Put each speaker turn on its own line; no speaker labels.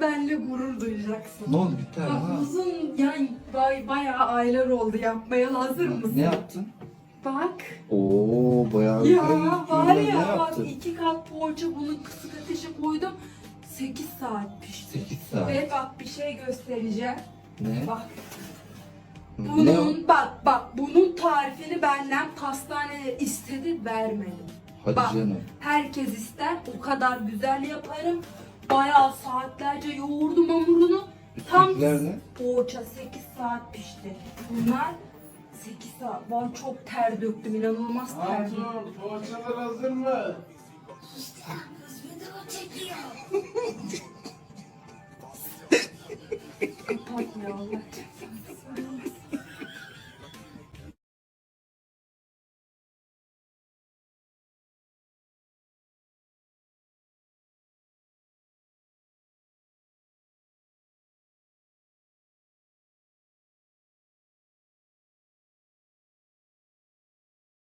Sen benimle gurur duyacaksın.
Ne oldu bitti
Bak
ha?
uzun yani bay, bayağı aylar oldu yapmaya hazır mısın?
Ne yaptın?
Bak.
Oo bayağı
Ya var.
Ne
ya bak iki kat poğaça bunu kısık ateşe koydum. 8 saat pişti.
8 saat.
Ve bak bir şey göstereceğim.
Ne?
Bak
Ne
bunun bak bak bunun tarifini benden pastanede istedi vermedim.
Hadi
bak.
canım.
Herkes ister o kadar güzel yaparım. Bayağı saatlerce yoğurdum hamurunu. Tam
ne?
poğaça 8 saat pişti. Bunlar 8 saat. Ben çok ter döktüm inanılmaz ter döktüm.
Hatun, poğaçalar hazır mı?
Kız video çekiyor. Kapat ya Allah.